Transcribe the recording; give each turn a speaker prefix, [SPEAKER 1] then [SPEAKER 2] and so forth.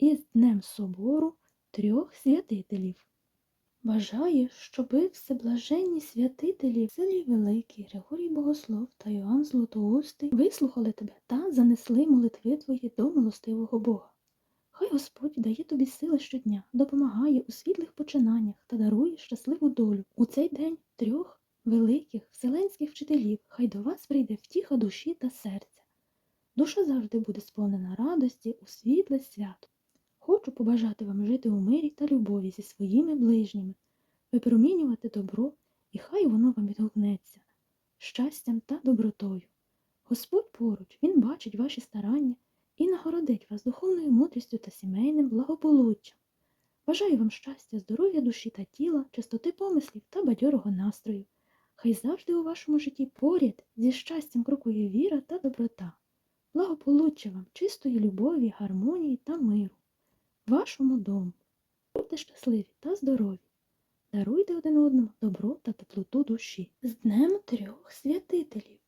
[SPEAKER 1] із Днем Собору трьох святителів. Бажаю, щоби всеблаженні святителі в селі Великий, Григорій Богослов та Йоанн Златоустий вислухали тебе та занесли молитви твої до милостивого Бога. Хай Господь дає тобі сили щодня, допомагає у світлих починаннях та дарує щасливу долю. У цей день трьох великих вселенських вчителів хай до вас прийде втіха душі та серця. Душа завжди буде сповнена радості у світле свято. Хочу побажати вам жити у мирі та любові зі своїми ближніми, випромінювати добро, і хай воно вам відгукнеться щастям та добротою. Господь поруч, Він бачить ваші старання і нагородить вас духовною мудрістю та сімейним благополуччям. Бажаю вам щастя, здоров'я душі та тіла, чистоти помислів та бадьорого настрою. Хай завжди у вашому житті поряд зі щастям крокує віра та доброта. Благополуччя вам, чистої любові, гармонії та миру. Вашому дому. Будьте щасливі та здорові. Даруйте один одному добро та теплоту душі. З Днем трьох святителів.